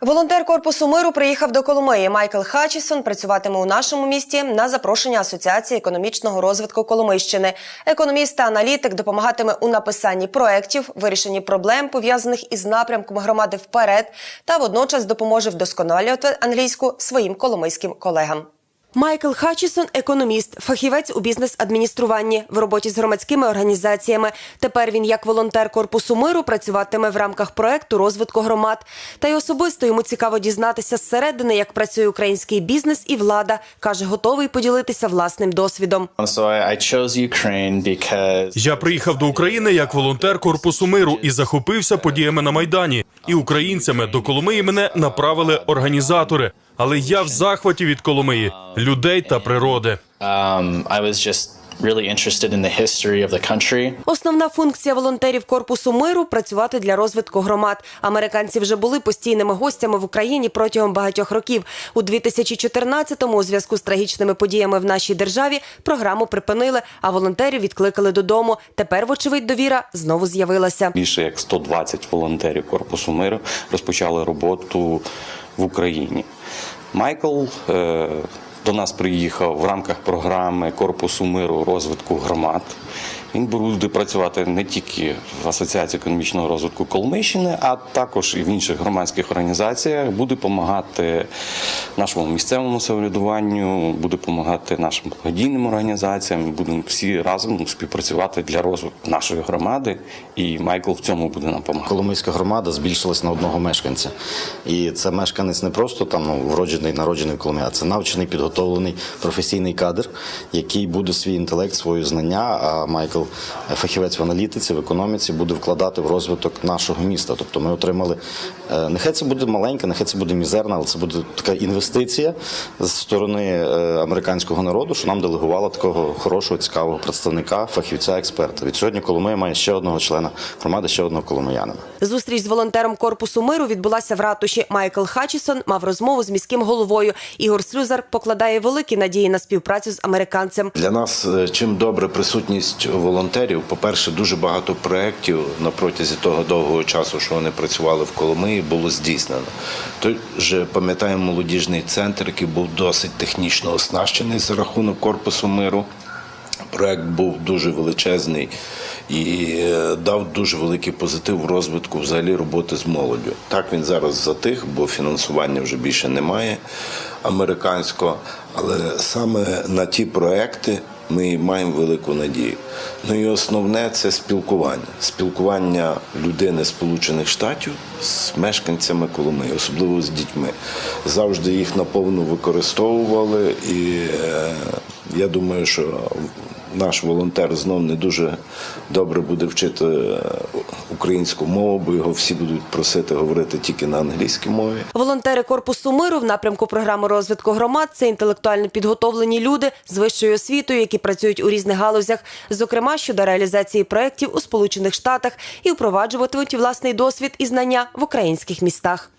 Волонтер корпусу миру приїхав до Коломиї. Майкл Хачісон працюватиме у нашому місті на запрошення Асоціації економічного розвитку Коломийщини. Економіст та аналітик допомагатиме у написанні проєктів, вирішенні проблем пов'язаних із напрямком громади вперед, та водночас допоможе вдосконалювати англійську своїм коломийським колегам. Майкл Хачісон – економіст, фахівець у бізнес-адмініструванні в роботі з громадськими організаціями. Тепер він, як волонтер корпусу миру, працюватиме в рамках проекту розвитку громад. Та й особисто йому цікаво дізнатися зсередини, як працює український бізнес і влада. каже, готовий поділитися власним досвідом. Я приїхав до України як волонтер корпусу миру і захопився подіями на майдані. І українцями до Коломиї мене направили організатори. Але я в захваті від Коломиї, людей та природи. um, I was just really interested in the history of the country. Основна функція волонтерів корпусу миру працювати для розвитку громад. Американці вже були постійними гостями в Україні протягом багатьох років. У 2014-му у зв'язку з трагічними подіями в нашій державі програму припинили, а волонтерів відкликали додому. Тепер, вочевидь, довіра знову з'явилася. Більше як 120 волонтерів Корпусу миру розпочали роботу в Україні. Майкл е, до нас приїхав в рамках програми Корпусу миру розвитку громад. Він буде працювати не тільки в Асоціації економічного розвитку Коломийщини, а також і в інших громадських організаціях. Буде допомагати нашому місцевому самоврядуванню, буде допомагати нашим благодійним організаціям. Будемо всі разом співпрацювати для розвитку нашої громади. І Майкл в цьому буде нам допомагати. Коломийська громада збільшилась на одного мешканця. І це мешканець не просто там ну, вроджений, народжений в Коломиї, а це навчений, підготовлений професійний кадр, який буде свій інтелект, свої знання. А Майкл, е, фахівець в аналітиці, в економіці, буде вкладати в розвиток нашого міста. Тобто ми отримали, е, нехай це буде маленька, нехай це буде мізерна, але це буде така інвестиція з сторони е, американського народу, що нам делегувало такого хорошого, цікавого представника, фахівця, експерта. Від сьогодні Коломия має ще одного члена громади, ще одного коломиянина. Зустріч з волонтером корпусу миру відбулася в ратуші. Майкл Хачісон мав розмову з міським головою. Ігор Слюзар покладає великі надії на співпрацю з американцем. Для нас е, чим добре присутність волонтерів. По-перше, дуже багато проєктів на протязі того довгого часу, що вони працювали в Коломиї, було здійснено. Той же пам'ятаємо молодіжний центр, який був досить технічно оснащений за рахунок корпусу миру. Проект був дуже величезний і е, дав дуже великий позитив в розвитку взагалі роботи з молоддю. Так він зараз затих, бо фінансування вже більше немає американського. Але саме на ті проекти ми маємо велику надію. Ну і основне це спілкування. Спілкування людини Сполучених Штатів з мешканцями Коломиї, особливо з дітьми. Завжди їх наповну використовували, і е, я думаю, що наш волонтер знов не дуже добре буде вчити е, українську мову, бо його всі будуть просити говорити тільки на англійській мові. Волонтери корпусу миру в напрямку програми розвитку громад це інтелектуально підготовлені люди з вищою освітою, які працюють у різних галузях, зокрема щодо реалізації проєктів у Сполучених Штатах і впроваджуватимуть власний досвід і знання в українських містах.